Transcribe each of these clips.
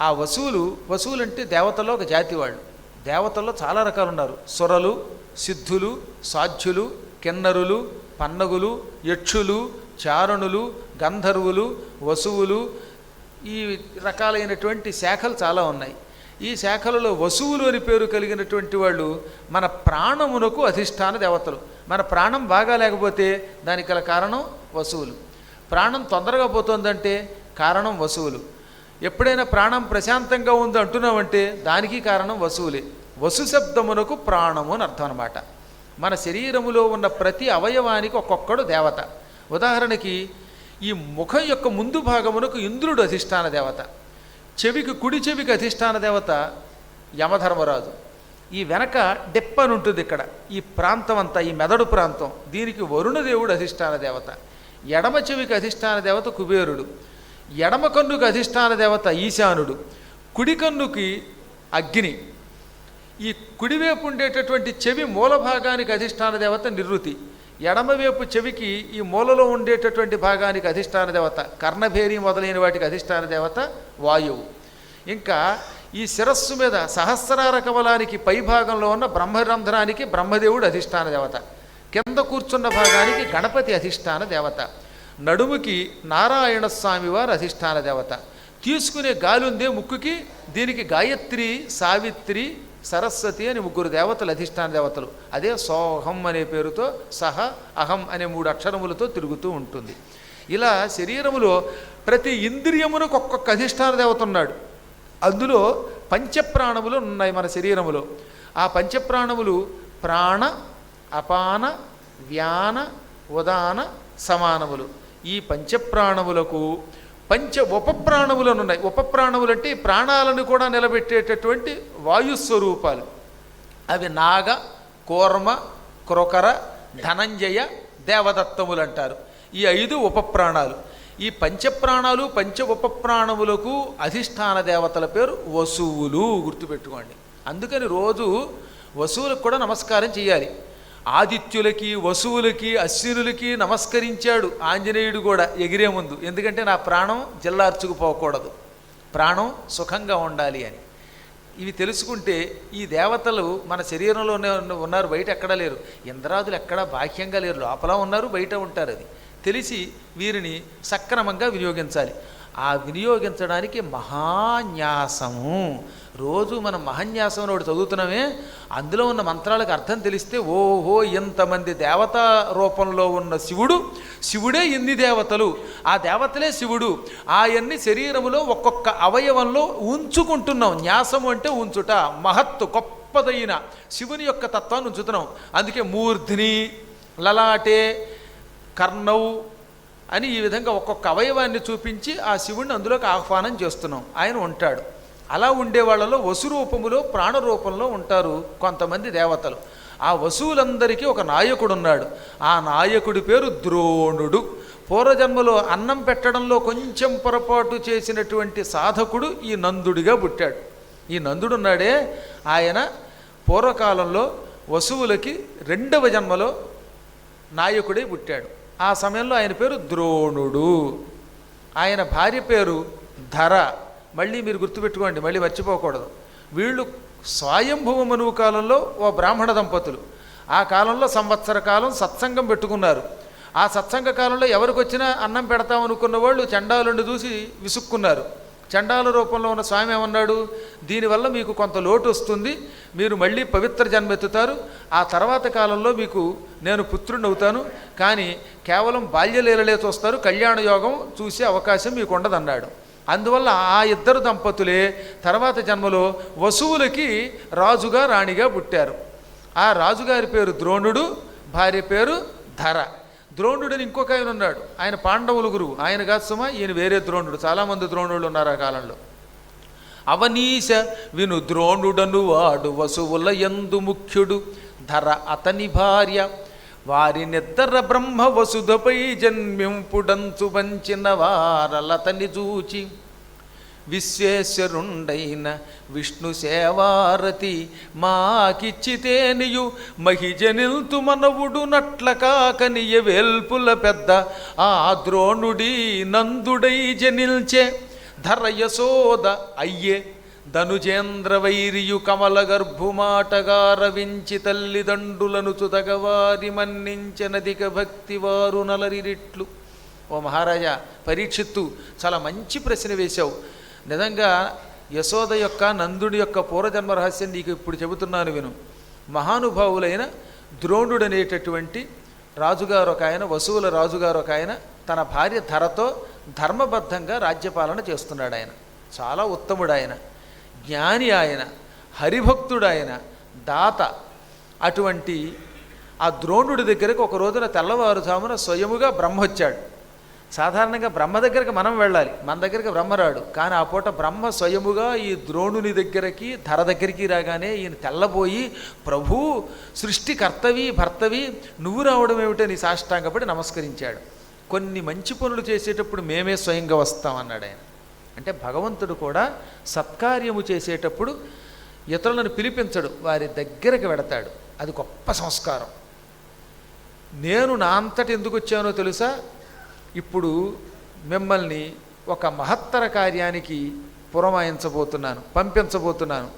ఆ వసువులు వసూలు అంటే దేవతల్లో ఒక జాతి వాళ్ళు. దేవతల్లో చాలా రకాలు ఉన్నారు సురలు సిద్ధులు సాధ్యులు కిన్నరులు పన్నగులు యక్షులు చారణులు గంధర్వులు వసువులు ఈ రకాలైనటువంటి శాఖలు చాలా ఉన్నాయి. ఈ శాఖలలో వసువులు అని పేరు కలిగినటువంటి వాళ్ళు మన ప్రాణమునకు అధిష్టాన దేవతలు. మన ప్రాణం బాగా లేకపోతే దానికి గల కారణం వసువులు. ప్రాణం తొందరగా పోతుందంటే కారణం వసువులు. ఎప్పుడైనా ప్రాణం ప్రశాంతంగా ఉంది అంటున్నామంటే దానికి కారణం వసువులే. వసు శబ్దమునకు ప్రాణము అని అర్థం అనమాట మన శరీరములో ఉన్న ప్రతి అవయవానికి ఒక్కొక్కడు దేవత. ఉదాహరణకి ఈ ముఖం యొక్క ముందు భాగమునకు ఇంద్రుడు అధిష్టాన దేవత. చెవికి కుడి చెవికి అధిష్టాన దేవత యమధర్మరాజు. ఈ వెనక డెప్ప అని ఉంటుంది ఇక్కడ. ఈ ప్రాంతం అంతా ఈ మెదడు ప్రాంతం. దీనికి వరుణదేవుడు అధిష్టాన దేవత. ఎడమ చెవికి అధిష్టాన దేవత కుబేరుడు. ఎడమ కన్నుకి అధిష్టాన దేవత ఈశానుడు కుడి కన్నుకి అగ్ని. ఈ కుడివైపు ఉండేటటువంటి చెవి మూల భాగానికి అధిష్టాన దేవత నిరుతి ఎడమవైపు చెవికి ఈ మూలలో ఉండేటటువంటి భాగానికి అధిష్టాన దేవత కర్ణభేరి మొదలైన వాటికి అధిష్టాన దేవత వాయువు. ఇంకా ఈ శిరస్సు మీద సహస్రార కమలానికి పై భాగంలో ఉన్న బ్రహ్మరంధ్రానికి బ్రహ్మదేవుడు అధిష్టాన దేవత. కింద కూర్చున్న భాగానికి గణపతి అధిష్టాన దేవత. నడుముకి నారాయణ స్వామి వారు అధిష్టాన దేవత. తీసుకునే గాలి ఉందే ముక్కుకి దీనికి గాయత్రి సావిత్రి సరస్వతి అని ముగ్గురు దేవతలు అధిష్టాన దేవతలు. అదే సోహం అనే పేరుతో సహ అహం అనే మూడు అక్షరములతో తిరుగుతూ ఉంటుంది. ఇలా శరీరములో ప్రతి ఇంద్రియమునకు ఒక్కొక్క అధిష్టాన దేవత ఉన్నాడు. అందులో పంచప్రాణములు ఉన్నాయి మన శరీరములో. ఆ పంచప్రాణములు ప్రాణ అపాన వ్యాన ఉదాన సమానములు. ఈ పంచప్రాణములకు పంచ ఉపప్రాణములను ఉన్నాయి ఉపప్రాణములు అంటే ప్రాణాలను కూడా నిలబెట్టేటటువంటి వాయుస్వరూపాలు. అవి నాగ కూర్మ క్రొకర ధనంజయ దేవదత్తములు అంటారు ఈ ఐదు ఉపప్రాణాలు. ఈ పంచప్రాణాలు పంచ ఉపప్రాణములకు అధిష్టాన దేవతల పేరు వసువులు గుర్తుపెట్టుకోండి. అందుకని రోజు వసువులకు కూడా నమస్కారం చేయాలి. ఆదిత్యులకి వసువులకి అశ్వినులకి నమస్కరించాడు ఆంజనేయుడు కూడా ఎగిరే ముందు. ఎందుకంటే నా ప్రాణం జిల్లార్చుకుపోకూడదు ప్రాణం సుఖంగా ఉండాలి అని. ఇవి తెలుసుకుంటే ఈ దేవతలు మన శరీరంలోనే ఉన్నారు బయట ఎక్కడా లేరు. ఇంద్రాదులు ఎక్కడా బాహ్యంగా లేరు. లోపల ఉన్నారు బయట ఉంటారు అది. తెలిసి వీరిని సక్రమంగా వినియోగించాలి. ఆ వినియోగించడానికి మహాన్యాసము. రోజు మనం మహాన్యాసం ఒకటి చదువుతున్నామే అందులో ఉన్న మంత్రాలకు అర్థం తెలిస్తే ఓహో ఇంతమంది దేవతా రూపంలో ఉన్న శివుడు శివుడే ఇన్ని దేవతలు? ఆ దేవతలే శివుడు. ఆయన్ని శరీరములో ఒక్కొక్క అవయవంలో ఉంచుకుంటున్నాం. న్యాసము అంటే ఉంచుట మహత్తు గొప్పదైన శివుని యొక్క తత్వాన్ని ఉంచుతున్నాం. అందుకే మూర్ధిని లలాటే కర్ణవు అని ఈ విధంగా ఒక్కొక్క అవయవాన్ని చూపించి ఆ శివుణ్ణి అందులోకి ఆహ్వానం చేస్తున్నాం. ఆయన ఉంటాడు. అలా ఉండే వాళ్ళలో వసు రూపములో ప్రాణ రూపంలో ఉంటారు కొంతమంది దేవతలు. ఆ వసువులందరికీ ఒక నాయకుడు ఉన్నాడు ఆ నాయకుడి పేరు ద్రోణుడు. పూర్వజన్మలో అన్నం పెట్టడంలో కొంచెం పొరపాటు చేసినటువంటి సాధకుడు ఈ నందుడిగా పుట్టాడు. ఈ నందుడున్నాడే ఆయన పూర్వకాలంలో వసువులకి రెండవ జన్మలో నాయకుడే పుట్టాడు. ఆ సమయంలో ఆయన పేరు ద్రోణుడు. ఆయన భార్య పేరు ధర. మళ్ళీ మీరు గుర్తుపెట్టుకోండి మళ్ళీ మర్చిపోకూడదు. వీళ్ళు స్వయంభువ మనువు కాలంలో ఓ బ్రాహ్మణ దంపతులు. ఆ కాలంలో సంవత్సర కాలం సత్సంగం పెట్టుకున్నారు. ఆ సత్సంగ కాలంలో ఎవరికి వచ్చినా అన్నం పెడతాం అనుకున్న వాళ్ళు చండాలుండి చూసి విసుక్కున్నారు. చండాల రూపంలో ఉన్న స్వామి ఏమన్నాడు? దీనివల్ల మీకు కొంత లోటు వస్తుంది. మీరు మళ్ళీ పవిత్ర జన్మెత్తుతారు. ఆ తర్వాత కాలంలో మీకు నేను పుత్రుడిని అవుతాను కానీ కేవలం బాల్యలీలలే చూస్తారు. కళ్యాణ యోగం చూసే అవకాశం మీకు ఉండదన్నాడు అందువల్ల ఆ ఇద్దరు దంపతులే తర్వాత జన్మలో వసువులకి రాజుగా రాణిగా పుట్టారు. ఆ రాజుగారి పేరు ద్రోణుడు భార్య పేరు ధర. ద్రోణుడని ఇంకొక ఆయన ఉన్నాడు. ఆయన పాండవుల గురువు. ఆయన కాదు సుమా ఈయన వేరే ద్రోణుడు. చాలామంది ద్రోణుడు ఉన్నారు ఆ కాలంలో. అవనీశ విను ద్రోణుడను వాడు వసువుల ఎందు ముఖ్యుడు. ధర అతని భార్య. వారి నిద్ర బ్రహ్మ వసుధపై జన్మింపుడంచు వంచిన వారలతని చూచి. విశ్వేశ్వరుండైన విష్ణు సేవారతి మాకిచ్చితేనియు మహిజనిల్తు మనవుడు నట్ల కాకనియ వేల్పుల పెద్ద ఆ ద్రోణుడి నందుడై జనిల్చే ధరయసోద అయ్యే ధనుజేంద్ర వైరియు కమల గర్భుమాటగా రవించి తల్లిదండ్రులను చుతగవారి మన్నించనదిక భక్తి వారు నలరిరిట్లు. ఓ మహారాజా పరీక్షిత్తు చాలా మంచి ప్రశ్న వేశావు. నిజంగా యశోద యొక్క నందుడి యొక్క పూర్వజన్మ రహస్యం నీకు ఇప్పుడు చెబుతున్నాను విను. మహానుభావులైన ద్రోణుడు అనేటటువంటి రాజుగారు ఒక ఆయన వసువుల రాజుగారు ఒక ఆయన తన భార్య ధరతో ధర్మబద్ధంగా రాజ్యపాలన చేస్తున్నాడు ఆయన. చాలా ఉత్తముడు ఆయన జ్ఞాని ఆయన హరిభక్తుడు ఆయన దాత. అటువంటి ఆ ద్రోణుడి దగ్గరకు ఒక రోజున తెల్లవారుజామున స్వయముగా బ్రహ్మొచ్చాడు. సాధారణంగా బ్రహ్మ దగ్గరికి మనం వెళ్ళాలి. మన దగ్గరికి బ్రహ్మ రాడు. కానీ ఆ పూట బ్రహ్మ స్వయముగా ఈ ద్రోణుని దగ్గరికి ధర దగ్గరికి రాగానే ఈయన తెల్లబోయి ప్రభు సృష్టి కర్తవి భర్తవి నువ్వు రావడం ఏమిటని సాష్టాంగపడి నమస్కరించాడు. కొన్ని మంచి పనులు చేసేటప్పుడు మేమే స్వయంగా వస్తామన్నాడు ఆయన. అంటే భగవంతుడు కూడా సత్కార్యము చేసేటప్పుడు ఇతరులను పిలిపించడు. వారి దగ్గరకు వెడతాడు. అది గొప్ప సంస్కారం. నేను నా అంతటి ఎందుకు వచ్చానో తెలుసా? ఇప్పుడు మిమ్మల్ని ఒక మహత్తర కార్యానికి పురమాయించబోతున్నాను పంపించబోతున్నాను.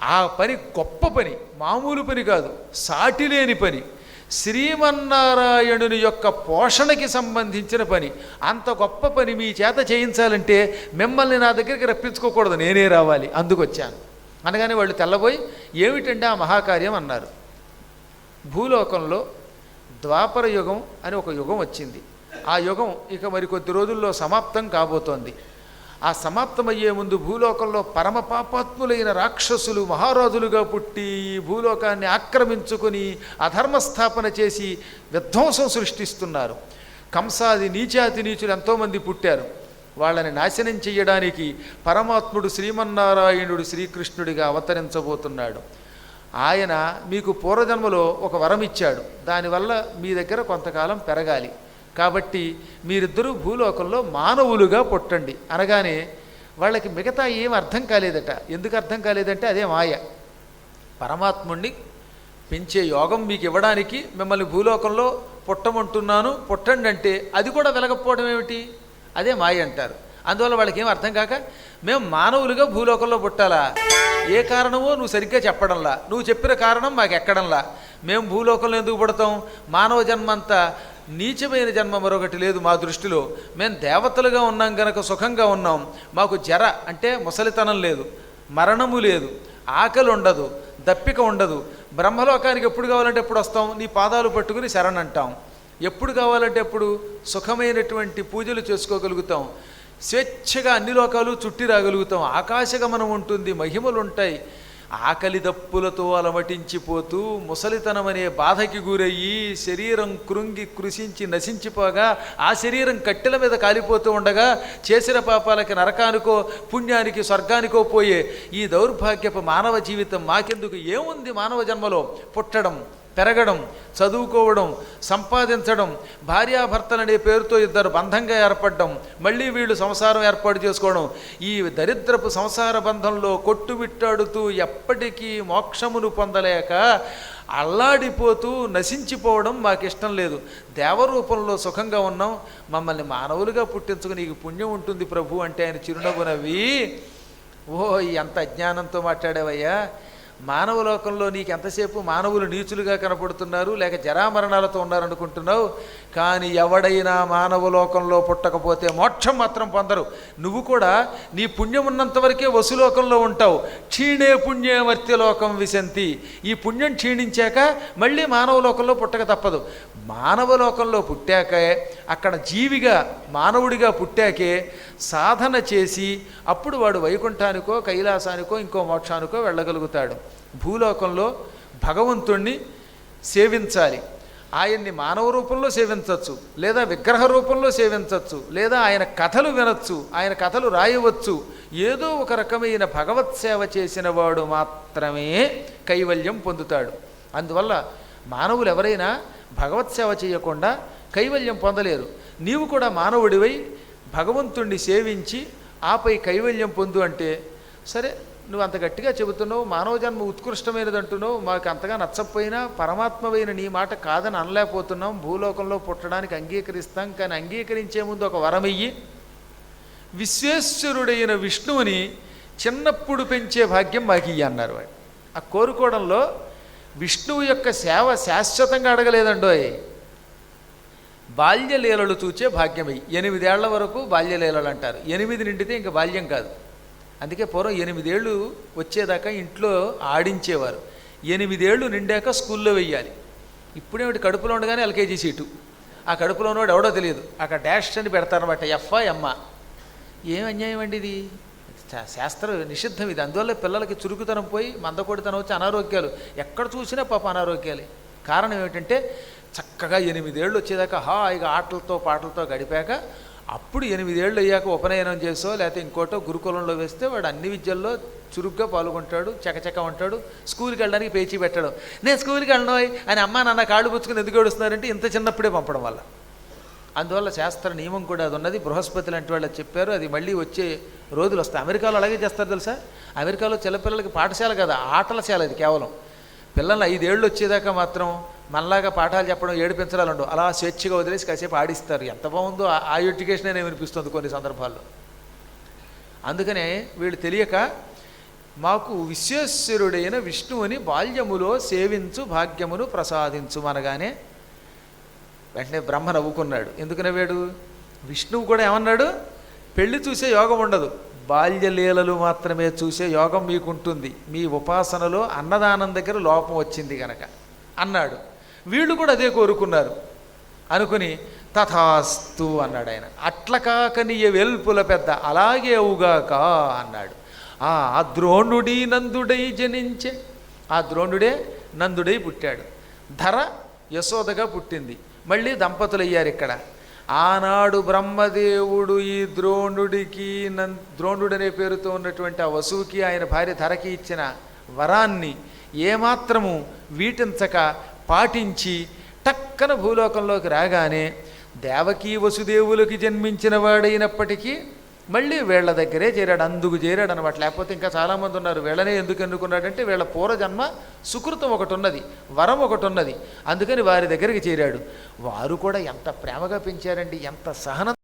ఆ పని గొప్ప పని మామూలు పని కాదు సాటి లేని పని. శ్రీమన్నారాయణుని యొక్క పోషణకి సంబంధించిన పని. అంత గొప్ప పని మీ చేత చేయించాలంటే మిమ్మల్ని నా దగ్గరికి రప్పించుకోకూడదు నేనే రావాలి అందుకొచ్చాను అనగానే వాళ్ళు తెల్లబోయి ఏమిటండి ఆ మహాకార్యం? అన్నారు. భూలోకంలో ద్వాపర యుగం అని ఒక యుగం వచ్చింది. ఆ యుగం ఇక మరి కొద్ది రోజుల్లో సమాప్తం కాబోతోంది. ఆ సమాప్తమయ్యే ముందు భూలోకంలో పరమ పాపాత్ములైన రాక్షసులు మహారాజులుగా పుట్టి ఈ భూలోకాన్ని ఆక్రమించుకొని అధర్మస్థాపన చేసి విధ్వంసం సృష్టిస్తున్నారు. కంసాది నీచాతి నీచులు ఎంతోమంది పుట్టారు. వాళ్ళని నాశనం చెయ్యడానికి పరమాత్ముడు శ్రీమన్నారాయణుడు శ్రీకృష్ణుడిగా అవతరించబోతున్నాడు. ఆయన మీకు పూర్వజన్మలో ఒక వరం ఇచ్చాడు దానివల్ల మీ దగ్గర కొంతకాలం పెరగాలి. కాబట్టి మీరిద్దరూ భూలోకంలో మానవులుగా పుట్టండి. అనగానే వాళ్ళకి మిగతా ఏం అర్థం కాలేదట. ఎందుకు అర్థం కాలేదంటే అదే మాయ. పరమాత్ముణ్ణి పెంచే యోగం మీకు ఇవ్వడానికి మిమ్మల్ని భూలోకంలో పుట్టమంటున్నాను. పుట్టండి అంటే అది కూడా వెలగకపోవడం ఏమిటి? అదే మాయ అంటారు. అందువల్ల వాళ్ళకి ఏం అర్థం కాక మేము మానవులుగా భూలోకంలో పుట్టాలా? ఏ కారణమో నువ్వు సరిగ్గా చెప్పడంలా. నువ్వు చెప్పిన కారణం మాకు ఎక్కడంలా మేము భూలోకంలో ఎందుకు పుడతాం? మానవ జన్మ అంతా నీచమైన జన్మ మరొకటి లేదు మా దృష్టిలో. మేము దేవతలుగా ఉన్నాం గనక సుఖంగా ఉన్నాం. మాకు జర అంటే ముసలితనం లేదు మరణము లేదు ఆకలి ఉండదు దప్పిక ఉండదు. బ్రహ్మలోకానికి ఎప్పుడు కావాలంటే ఎప్పుడు వస్తాం? నీ పాదాలు పట్టుకుని శరణ్ అంటాం. ఎప్పుడు కావాలంటే ఎప్పుడు? సుఖమైనటువంటి పూజలు చేసుకోగలుగుతాం. స్వేచ్ఛగా అన్ని లోకాలు చుట్టి రాగలుగుతాం. ఆకాశగమనం ఉంటుంది మహిమలు ఉంటాయి. ఆకలి దప్పులతో అలమటించిపోతూ ముసలితనం అనే బాధకి గురయ్యి శరీరం కృంగి కృషించి నశించిపోగా ఆ శరీరం కట్టెల మీద కాలిపోతూ ఉండగా చేసిన పాపాలకి నరకానికో పుణ్యానికి స్వర్గానికో పోయే ఈ దౌర్భాగ్యపు మానవ జీవితం మాకెందుకు? ఏముంది మానవ జన్మలో? పుట్టడం. పెరగడం చదువుకోవడం సంపాదించడం భార్యాభర్తలనే పేరుతో ఇద్దరు బంధంగా ఏర్పడడం మళ్ళీ వీళ్ళు సంసారం ఏర్పాటు చేసుకోవడం ఈ దరిద్రపు సంసార బంధంలో కొట్టుమిట్టాడుతూ ఎప్పటికీ మోక్షమును పొందలేక అల్లాడిపోతూ నశించిపోవడం మాకు ఇష్టం లేదు. దేవరూపంలో సుఖంగా ఉన్నాం. మమ్మల్ని మానవులుగా పుట్టించుకుని నీకు పుణ్యం ఉంటుంది ప్రభు అంటే ఆయన చిరునవ్వు నవ్వి ఓ ఎంత అజ్ఞానంతో మాట్లాడావయ్యా. మానవ లోకంలో నీకు ఎంతసేపు మానవులు నీచులుగా కనపడుతున్నారు లేక జరామరణాలతో ఉన్నారనుకుంటున్నావు? కానీ ఎవడైనా మానవ లోకంలో పుట్టకపోతే మోక్షం మాత్రం పొందరు. నువ్వు కూడా నీ పుణ్యం ఉన్నంతవరకే వసులోకంలో ఉంటావు. క్షీణే పుణ్యవర్తి లోకం విశంతి. ఈ పుణ్యం క్షీణించాక మళ్ళీ మానవ లోకంలో పుట్టక తప్పదు. మానవ లోకంలో పుట్టాకే అక్కడ జీవిగా మానవుడిగా పుట్టాకే సాధన చేసి అప్పుడు వాడు వైకుంఠానికో కైలాసానికో ఇంకో మోక్షానికో వెళ్ళగలుగుతాడు. భూలోకంలో భగవంతుణ్ణి సేవించాలి. ఆయన్ని మానవ రూపంలో సేవించవచ్చు లేదా విగ్రహ రూపంలో సేవించవచ్చు లేదా ఆయన కథలు వినొచ్చు ఆయన కథలు రాయవచ్చు. ఏదో ఒక రకమైన భగవత్ సేవ చేసిన వాడు మాత్రమే కైవల్యం పొందుతాడు. అందువల్ల మానవులు ఎవరైనా భగవత్ సేవ చేయకుండా కైవల్యం పొందలేరు. నీవు కూడా మానవుడివై భగవంతుణ్ణి సేవించి ఆపై కైవల్యం పొందు అంటే సరే నువ్వు అంత గట్టిగా చెబుతున్నావు మానవ జన్మ ఉత్కృష్టమైనది అంటున్నావు మాకు అంతగా నచ్చకపోయినా పరమాత్మమైన నీ మాట కాదని అనలేకపోతున్నాం భూలోకంలో పుట్టడానికి అంగీకరిస్తాం కానీ అంగీకరించే ముందు ఒక వరమయ్యి. విశ్వేశ్వరుడైన విష్ణువుని చిన్నప్పుడు పెంచే భాగ్యం మాకు అన్నారు వాడు. ఆ కోరుకోవడంలో విష్ణువు యొక్క సేవ శాశ్వతంగా అడగలేదండోయ్. బాల్యలీలలు చూచే భాగ్యమై. ఎనిమిదేళ్ళ వరకు బాల్యలీలలు అంటారు. ఎనిమిది నిండితే ఇంకా బాల్యం కాదు. అందుకే పూర్వం ఎనిమిదేళ్ళు వచ్చేదాకా ఇంట్లో ఆడించేవారు. ఎనిమిదేళ్ళు నిండాక స్కూల్లో వెయ్యాలి. ఇప్పుడేమిటి? కడుపులో ఉండగానే ఎల్కేజీ సీటు. ఆ కడుపులో ఉన్నవాడు ఎవడో తెలియదు. అక్కడ డాష్ అని పెడతారనమాట ఎఫ్ఐ ఎమ్మ ఏం అన్యాయం అండి ఇది? శా- శాస్త్ర నిషిద్ధం ఇది. అందువల్ల పిల్లలకి చురుకుతనం పోయి మందకొడితనం వచ్చి అనారోగ్యాలు. ఎక్కడ చూసినా పాప అనారోగ్యాలే. కారణం ఏమిటంటే చక్కగా ఎనిమిదేళ్ళు వచ్చేదాకా హాయిగా ఆటలతో పాటలతో గడిపాక అప్పుడు ఎనిమిదేళ్ళు అయ్యాక ఉపనయనం చేసో లేకపోతే ఇంకోటో గురుకులంలో వేస్తే వాడు అన్ని విద్యల్లో చురుగ్గా పాల్గొంటాడు చకచక ఉంటాడు స్కూల్కి వెళ్ళడానికి పేచీ పెట్టడం. నేను స్కూల్కి వెళ్ళను అని అమ్మ నాన్న కాళ్ళు పుచ్చుకుని ఎందుకు ఏడుస్తున్నారంటే ఇంత చిన్నప్పుడే పంపడం వల్ల. అందువల్ల శాస్త్ర నియమం కూడా అది ఉన్నది. బృహస్పతి లాంటి వాళ్ళు చెప్పారు. అది మళ్ళీ వచ్చే రోజులు వస్తాయి. అమెరికాలో అలాగే చేస్తారు తెలుసా? అమెరికాలో చిన్నపిల్లలకి పాఠశాల కదా ఆటల శాల అది కేవలం. పిల్లల్ని ఐదేళ్ళు వచ్చేదాకా మాత్రం మనలాగా పాఠాలు చెప్పడం ఏడిపించడాలు ఉండవు. అలా స్వేచ్ఛగా వదిలేసి కాసేపు ఆడిస్తారు. ఎంత బాగుందో ఆ- ఎడ్యుకేషన్ అనే వినిపిస్తుంది కొన్ని సందర్భాల్లో. అందుకనే వీళ్ళు తెలియక మాకు విశ్వేశ్వరుడైన విష్ణువుని బాల్యములో సేవించు భాగ్యమును ప్రసాదించు అనగానే వెంటనే బ్రహ్మ నవ్వుకున్నాడు. ఎందుకనే వేడు? విష్ణువు కూడా ఏమన్నాడు? పెళ్ళి చూసే యోగం ఉండదు. బాల్యలీలలు మాత్రమే చూసే యోగం మీకుంటుంది. మీ ఉపాసనలో అన్నదానం దగ్గర లోపం వచ్చింది కనుక అన్నాడు. వీళ్ళు కూడా అదే కోరుకున్నారు. అనుకుని తథాస్తు అన్నాడు ఆయన. అట్ల వెల్పుల పెద్ద అలాగే అవుగాక అన్నాడు. ఆ ద్రోణుడి నందుడై జనించే. ఆ ద్రోణుడే నందుడై పుట్టాడు. ధర యశోదగా పుట్టింది. మళ్ళీ దంపతులు అయ్యారు ఇక్కడ. ఆనాడు బ్రహ్మదేవుడు ఈ ద్రోణుడికి నం ద్రోణుడు అనే పేరుతో ఉన్నటువంటి ఆ వసువుకి ఆయన భార్య ధరకి ఇచ్చిన వరాన్ని ఏమాత్రము వీటించక పాటించి టక్కన భూలోకంలోకి రాగానే దేవకీ వసుదేవులకి జన్మించిన వాడైనప్పటికీ మళ్ళీ వీళ్ళ దగ్గరే చేరాడు అందుకు చేరాడు అనమాట లేకపోతే ఇంకా చాలామంది ఉన్నారు వీళ్ళనే ఎందుకు ఎన్నుకున్నాడంటే వీళ్ళ పూర్వజన్మ సుకృతం ఒకటి ఉన్నది వరం ఒకటి ఉన్నది అందుకని వారి దగ్గరికి చేరాడు. వారు కూడా ఎంత ప్రేమగా పెంచారండి ఎంత సహనం